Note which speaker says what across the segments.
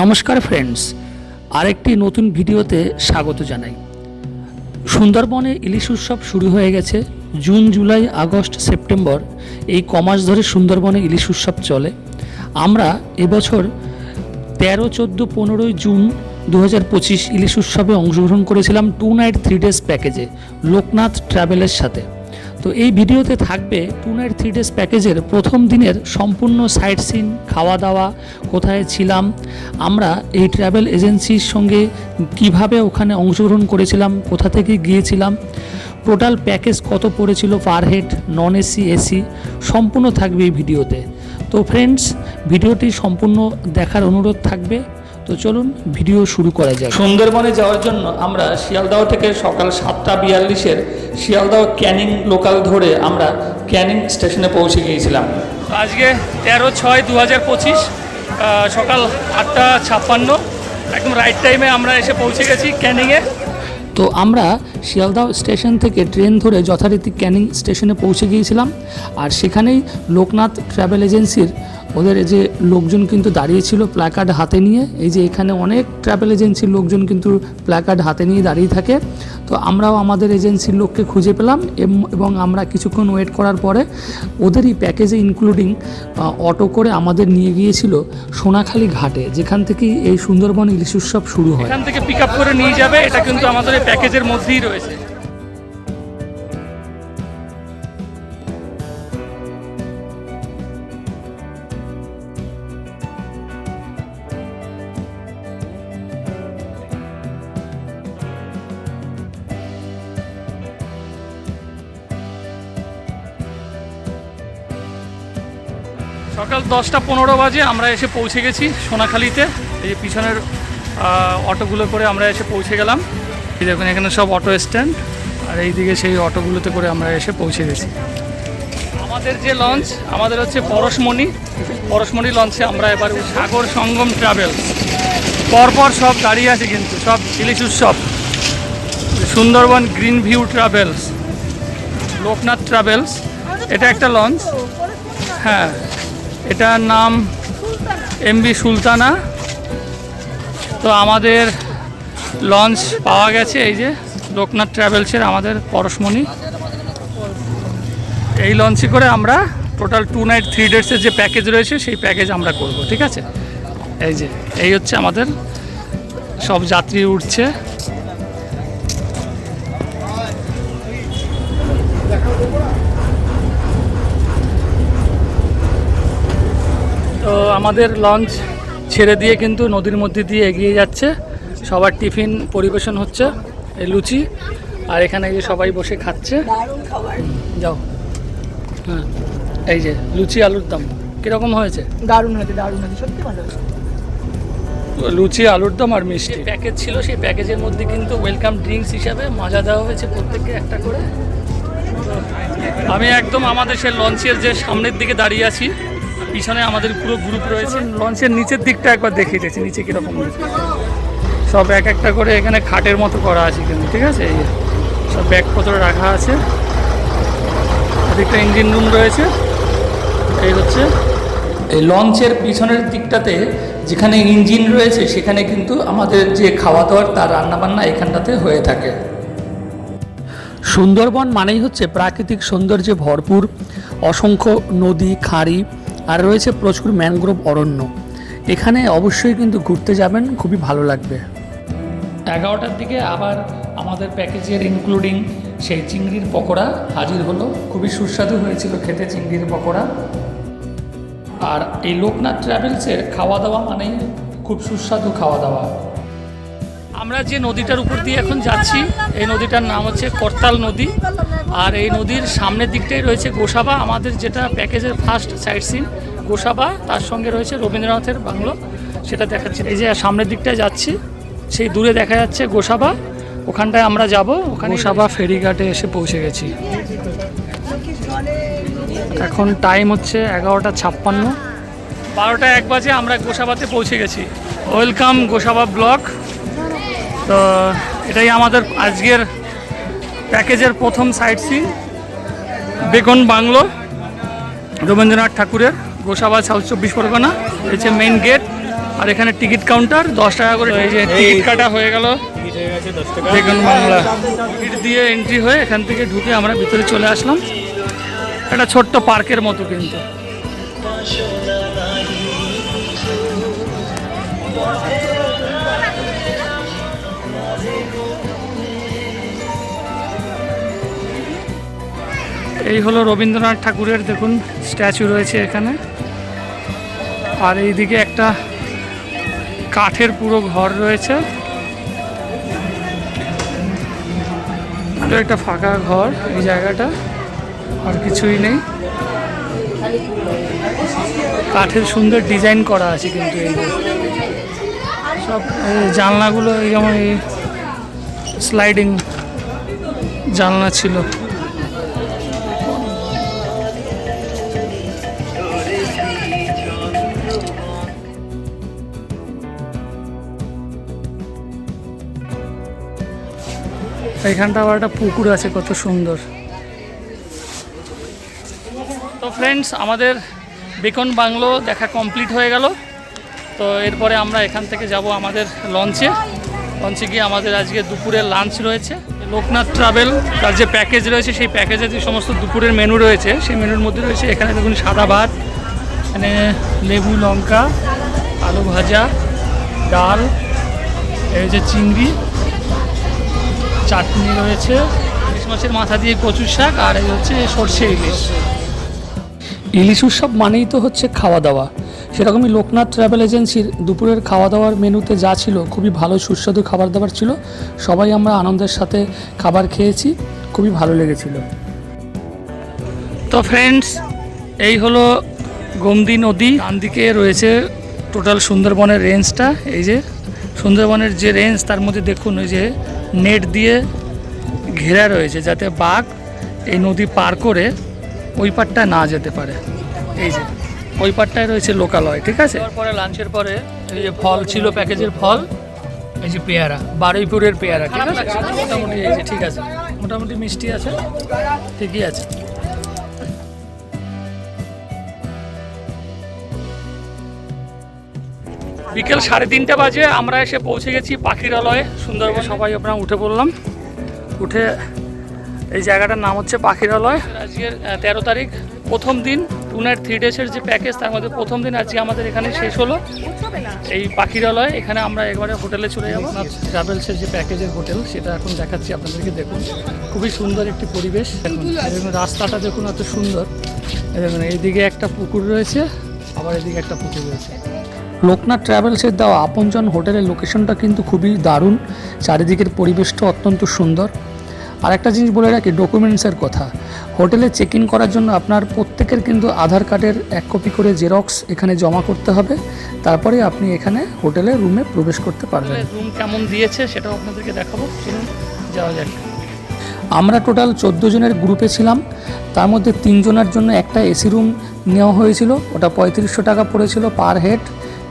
Speaker 1: নমস্কার ফ্রেন্ডস আরেকটি নতুন ভিডিওতে স্বাগত জানাই। সুন্দরবনে ইলিশ উৎসব শুরু হয়ে গেছে। জুন, জুলাই, আগস্ট, সেপ্টেম্বর এই কমাস ধরে সুন্দরবনে ইলিশ উৎসব চলে। আমরা এবছর তেরো, চোদ্দ, পনেরোই জুন দু হাজার পঁচিশ ইলিশ উৎসবে অংশগ্রহণ করেছিলাম টু নাইট, থ্রি ডেজ প্যাকেজে, লোকনাথ ট্রাভেলের সাথে। তো এই ভিডিওতে থাকবে টু নাইট থ্রি ডেজ প্যাকেজের প্রথম দিনের সম্পূর্ণ সাইট সিন খাওয়া দাওয়া কোথায় ছিলাম, আমরা এই ট্রাভেল এজেন্সির সঙ্গে কীভাবে ওখানে অংশগ্রহণ করেছিলাম, কোথা থেকে গিয়েছিলাম, টোটাল প্যাকেজ কত পড়েছিল per head non AC AC সম্পূর্ণ থাকবে এই ভিডিওতে। তো ফ্রেন্ডস ভিডিওটি সম্পূর্ণ দেখার অনুরোধ থাকবে। তো চলুন ভিডিও শুরু করা যায় সুন্দরবনে যাওয়ার জন্য আমরা শিয়ালদাহ থেকে সকাল সাতটা বিয়াল্লিশের শিয়ালদাহ ক্যানিং লোকাল ধরে আমরা ক্যানিং স্টেশনে পৌঁছে গিয়েছিলাম। আজকে তেরো ছয় দু হাজার পঁচিশ সকাল আটটা ছাপ্পান্ন একদম রাইট টাইমে আমরা এসে পৌঁছে গেছি ক্যানিংয়ে। তো আমরা শিয়ালদাহ স্টেশন থেকে ট্রেন ধরে যথারীতি ক্যানিং স্টেশনে পৌঁছে গিয়েছিলাম। আর সেখানেই লোকনাথ ট্রাভেল এজেন্সির ওদের যে লোকজন কিন্তু দাঁড়িয়েছিল প্ল্যাকার্ড হাতে নিয়ে, এই যে এখানে অনেক ট্রাভেল এজেন্সির লোকজন কিন্তু প্ল্যাকার্ড হাতে নিয়ে দাঁড়িয়ে থাকে। তো আমরাও আমাদের এজেন্সির লোককে খুঁজে পেলাম এবং আমরা কিছুক্ষণ ওয়েট করার পরে ওদেরই প্যাকেজে ইনক্লুডিং অটো করে আমাদের নিয়ে গিয়েছিল সোনাখালী ঘাটে, যেখান থেকে এই সুন্দরবন ইলিশ উৎসব শুরু হয়। এখান থেকে পিক আপ করে নিয়ে যাবে, এটা কিন্তু আমাদের প্যাকেজের মধ্যেই রয়েছে। সকাল দশটা পনেরো বাজে আমরা এসে পৌঁছে গেছি সোনাখালীতে। এই যে পিছনের অটোগুলো করে আমরা এসে পৌঁছে গেলাম। এই দেখুন, এখানে সব অটো স্ট্যান্ড। আর এইদিকে সেই অটোগুলোতে করে আমরা এসে পৌঁছে গেছি। আমাদের যে লঞ্চ, আমাদের হচ্ছে পরশমণি। পরশমণি লঞ্চে আমরা এবার সাগর সঙ্গম ট্রাভেলস পরপর সব দাঁড়িয়ে আছে কিন্তু, সব ইলিশ উৎসব। Sundarban green view travels Loknath travels এটা একটা লঞ্চ। হ্যাঁ এটার নাম এমবি সুলতানা। তো আমাদের লঞ্চ পাওয়া গেছে, এই যে লোকনাথ ট্রাভেলসের আমাদের পরশমণি। এই লঞ্চে করে আমরা টোটাল টু নাইট থ্রি ডেটসের যে প্যাকেজ রয়েছে, সেই প্যাকেজ আমরা করব, ঠিক আছে? এই যে, এই হচ্ছে আমাদের সব যাত্রী উঠছে। আমাদের লঞ্চ ছেড়ে দিয়ে কিন্তু নদীর মধ্যে দিয়ে এগিয়ে যাচ্ছে। সবার টিফিন পরিবেশন হচ্ছে এই লুচি আর এখানে এই যে সবাই বসে খাচ্ছে। যাও। হ্যাঁ এই যে লুচি আলুর দম কীরকম হয়েছে?
Speaker 2: দারুণ হয়েছে দারুণ হয়েছে সত্যি ভালো হয়েছে।
Speaker 1: লুচি আলুর দম আর মিষ্টি। প্যাকেজ ছিল সেই প্যাকেজের মধ্যে কিন্তু ওয়েলকাম ড্রিঙ্কস হিসাবে মজা দেওয়া হয়েছে প্রত্যেককে একটা করে। আমি একদম আমাদের সেই লঞ্চের যে সামনের দিকে দাঁড়িয়ে আছি পিছনে আমাদের পুরো গ্রুপ রয়েছে। লঞ্চের নিচের দিকটা একবার দেখিয়ে দিয়েছি নিচে কীরকম সব এক একটা করে এখানে খাটের মতো করা আছে কিন্তু, ঠিক আছে? এই সব ব্যাগপত্র রাখা আছে। এদিকটা ইঞ্জিন রুম রয়েছে। এই হচ্ছে। এই লঞ্চের পিছনের দিকটাতে যেখানে ইঞ্জিন রয়েছে, সেখানে কিন্তু আমাদের যে খাওয়া দাওয়ার তার রান্নাবান্না এখানটাতে হয়ে থাকে। সুন্দরবন মানেই হচ্ছে প্রাকৃতিক সৌন্দর্যে ভরপুর, অসংখ্য নদী, খাঁড়ি আর রয়েছে প্রচুর ম্যানগ্রোভ অরণ্য। এখানে অবশ্যই কিন্তু ঘুরতে যাবেন, খুবই ভালো লাগবে। এগারোটার দিকে আবার আমাদের প্যাকেজের ইনক্লুডিং সেই চিংড়ির পকোড়া হাজির হলো। খুবই সুস্বাদু হয়েছিল খেতে চিংড়ির পকোড়া। আর এই লোকনাথ ট্রাভেলসের খাওয়া দাওয়া মানেই খুব সুস্বাদু খাওয়া দাওয়া আমরা যে নদীটার উপর দিয়ে এখন যাচ্ছি, এই নদীটার নাম হচ্ছে করতাল নদী। আর এই নদীর সামনের দিকটাই রয়েছে গোসাবা। আমাদের যেটা প্যাকেজের ফার্স্ট সাইট সিন গোসাবা। তার সঙ্গে রয়েছে রবীন্দ্রনাথের বাংলো। সেটা দেখাচ্ছি। এই যে সামনের দিকটায় যাচ্ছি সেই দূরে দেখা যাচ্ছে গোসাবা। ওখানটায় আমরা যাব। ওখানে গোসাবা ফেরিঘাটে এসে পৌঁছে গেছি। এখন টাইম হচ্ছে এগারোটা ছাপ্পান্ন। বারোটা এক বাজে আমরা গোসাবাতে পৌঁছে গেছি। Welcome Gosaba block. তো এটাই আমাদের আজকের প্যাকেজের প্রথম sightseeing Bacon bungalow, Rabindranath ঠাকুরের গোসাবা সাউথ চব্বিশ পরগনা, হচ্ছে মেইন গেট আর এখানে টিকিট কাউন্টার দশ টাকা করে এই যে টিকিট কাটা হয়ে গেল। বেগুন বাংলা টিকিট দিয়ে এন্ট্রি হয়ে এখান থেকে ঢুকে আমরা ভিতরে চলে আসলাম। একটা ছোট্ট পার্কের মতো কিন্তু। এই হলো রবীন্দ্রনাথ ঠাকুরের, দেখুন, স্ট্যাচু রয়েছে এখানে। আর এইদিকে একটা কাঠের পুরো ঘর রয়েছে। একটা ফাঁকা ঘর এই জায়গাটা, আর কিছুই নেই। কাঠের সুন্দর ডিজাইন করা আছে কিন্তু এই সব জানলাগুলো এই যেমন এই স্লাইডিং জানলা ছিল। এখানটা আবার একটা পুকুর আছে, কত সুন্দর। তো ফ্রেন্ডস আমাদের বেকন বাংলো দেখা কমপ্লিট হয়ে গেল। তো এরপরে আমরা এখান থেকে যাব আমাদের লঞ্চে লঞ্চে গিয়ে আমাদের আজকে দুপুরের লাঞ্চ রয়েছে। লোকনাথ ট্রাভেল তার যে প্যাকেজ রয়েছে, সেই প্যাকেজে যে সমস্ত দুপুরের মেনু রয়েছে, সেই মেনুর মধ্যে রয়েছে এখানে দেখুন সাদা ভাত, এখানে লেবু, লঙ্কা, আলু ভাজা, ডাল, এই যে চিংড়ি চাটনি রয়েছে ইলিশ মাছের মাথা দিয়ে কচুর শাক আর এই হচ্ছে সর্ষে ইলিশ। ইলিশ উৎসব মানেই তো হচ্ছে খাওয়া দাওয়া। সেরকমই লোকনাথ ট্রাভেল এজেন্সির দুপুরের খাওয়া দাওয়ার মেনুতে যা ছিল খুবই ভালো সুস্বাদু খাবার দাবার ছিল। সবাই আমরা আনন্দের সাথে খাবার খেয়েছি খুবই ভালো লেগেছিল। তো ফ্রেন্ডস এই হলো গোমদি নদী। ডান দিকে রয়েছে টোটাল সুন্দরবনের রেঞ্জটা এই যে সুন্দরবনের যে রেঞ্জ তার মধ্যে দেখুন ওই যে নেট দিয়ে ঘেরা রয়েছে যাতে বাঘ এই নদী পার করে ওই পারটা না যেতে পারে। এই যে ওই পারটায় রয়েছে লোকালয় ঠিক আছে? পরে লাঞ্চের পরে এই যে ফল ছিল প্যাকেজের ফল এই যে পেয়ারা বারুইপুরের পেয়ারা ঠিক আছে? মোটামুটি এই যে ঠিক আছে। মোটামুটি মিষ্টি আছে ঠিকই আছে। বিকেল সাড়ে তিনটে বাজে, আমরা এসে পৌঁছে গেছি পাখিরালয়ে। সুন্দরবন, সবাই আমরা উঠে পড়লাম। উঠে এই জায়গাটার নাম হচ্ছে পাখিরালয়। আজকের তেরো তারিখ, প্রথম দিন টু নাইট থ্রি ডেজের যে প্যাকেজ তার মধ্যে প্রথম দিন আজকে আমাদের এখানে শেষ হলো। এই পাখিরালয়, এখানে আমরা একবারে হোটেলে চলে যাব। ট্রাভেলসের যে প্যাকেজের হোটেল সেটা এখন দেখাচ্ছি আপনাদেরকে, দেখুন। খুবই সুন্দর একটি পরিবেশ। দেখুন রাস্তাটা দেখুন, এত সুন্দর। এই এইদিকে একটা পুকুর রয়েছে, আবার এদিকে একটা পুকুর রয়েছে। লোকনাথ ট্রাভেলসের দেওয়া আপনজন হোটেলের লোকেশনটা কিন্তু খুবই দারুণ। চারিদিকের পরিবেশটা অত্যন্ত সুন্দর। আর একটা জিনিস বলে রাখি ডকুমেন্টসের কথা। হোটেলে চেক ইন করার জন্য আপনার প্রত্যেকের কিন্তু আধার কার্ডের এক কপি করে জেরক্স এখানে জমা করতে হবে। তারপরে আপনি এখানে হোটেলে রুমে প্রবেশ করতে পারবেন। রুম কেমন দিয়েছে সেটাও আপনাদেরকে দেখাবো। চলুন যাওয়া যাক। আমরা টোটাল চোদ্দ জনের গ্রুপে ছিলাম। তার মধ্যে তিনজনের জন্য একটা এসি রুম নেওয়া হয়েছিল। ওটা পঁয়ত্রিশশো টাকা পড়েছিল পার হেড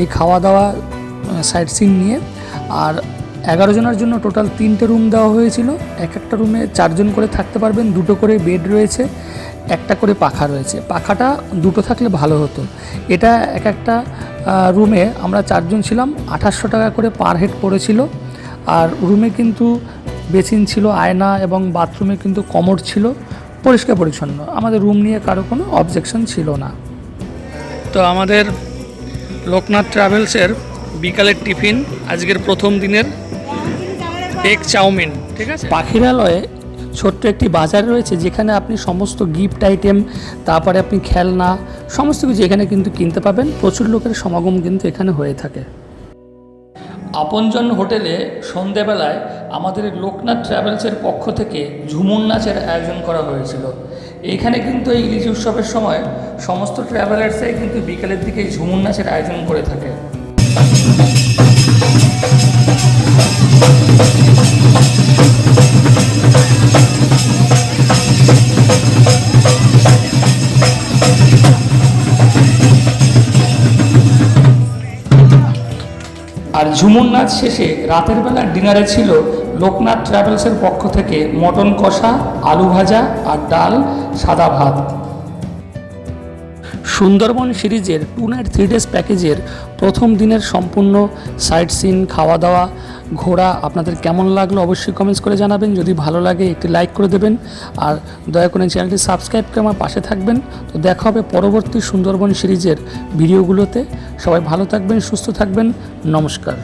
Speaker 1: এই খাওয়া দাওয়া সাইট সিন নিয়ে। আর এগারো জনের জন্য টোটাল তিনটে রুম দেওয়া হয়েছিল। এক একটা রুমে চারজন করে থাকতে পারবেন, দুটো করে বেড রয়েছে, একটা করে পাখা রয়েছে। পাখাটা দুটো থাকলে ভালো হতো। এটা এক একটা রুমে আমরা চারজন ছিলাম, আঠাশশো টাকা করে পার হেড পড়েছিল। আর রুমে কিন্তু বেসিন ছিল, আয়না এবং বাথরুমে কিন্তু কমোড ছিল পরিষ্কার পরিচ্ছন্ন আমাদের রুম নিয়ে কারও কোনো অবজেকশন ছিল না। তো আমাদের লোকনাথ ট্রাভেলসের বিকালের টিফিন আজকের প্রথম দিনের এগ চাউমিন ঠিক আছে? পাখিরালয়ে ছোট্ট একটি বাজার রয়েছে যেখানে আপনি সমস্ত গিফট আইটেম তারপরে আপনি খেলনা সমস্ত কিছু এখানে কিন্তু কিনতে পাবেন। প্রচুর লোকের সমাগম কিন্তু এখানে হয়ে থাকে। আপনজন হোটেলে সন্ধেবেলায় আমাদের লোকনাথ ট্রাভেলসের পক্ষ থেকে ঝুমুর নাচের আয়োজন করা হয়েছিল। এইখানে কিন্তু এই ইলিশ উৎসবের সময় সমস্ত ট্রাভেলার্সরাই কিন্তু বিকালের দিকে ঝুমুর নাচের আয়োজন করে থাকে। আর ঝুমুর নাচ শেষে রাতের বেলা ডিনারে ছিল লোকনাথ ট্রাভেলসের পক্ষ থেকে মটন কষা, আলু ভাজা আর ডাল সাদা ভাত।
Speaker 3: সুন্দরবন সিরিজের টু নাইট থ্রি ডেজ প্যাকেজের প্রথম দিনের সম্পূর্ণ সাইট সিন খাওয়া দাওয়া ঘোরা আপনাদের কেমন লাগল অবশ্যই কমেন্টস করে জানাবেন। যদি ভালো লাগে একটি লাইক করে দেবেন আর দয়া করে চ্যানেলটি সাবস্ক্রাইব করে আমার পাশে থাকবেন। তো দেখা হবে পরবর্তী সুন্দরবন সিরিজের ভিডিওগুলোতে। সবাই ভালো থাকবেন, সুস্থ থাকবেন। নমস্কার।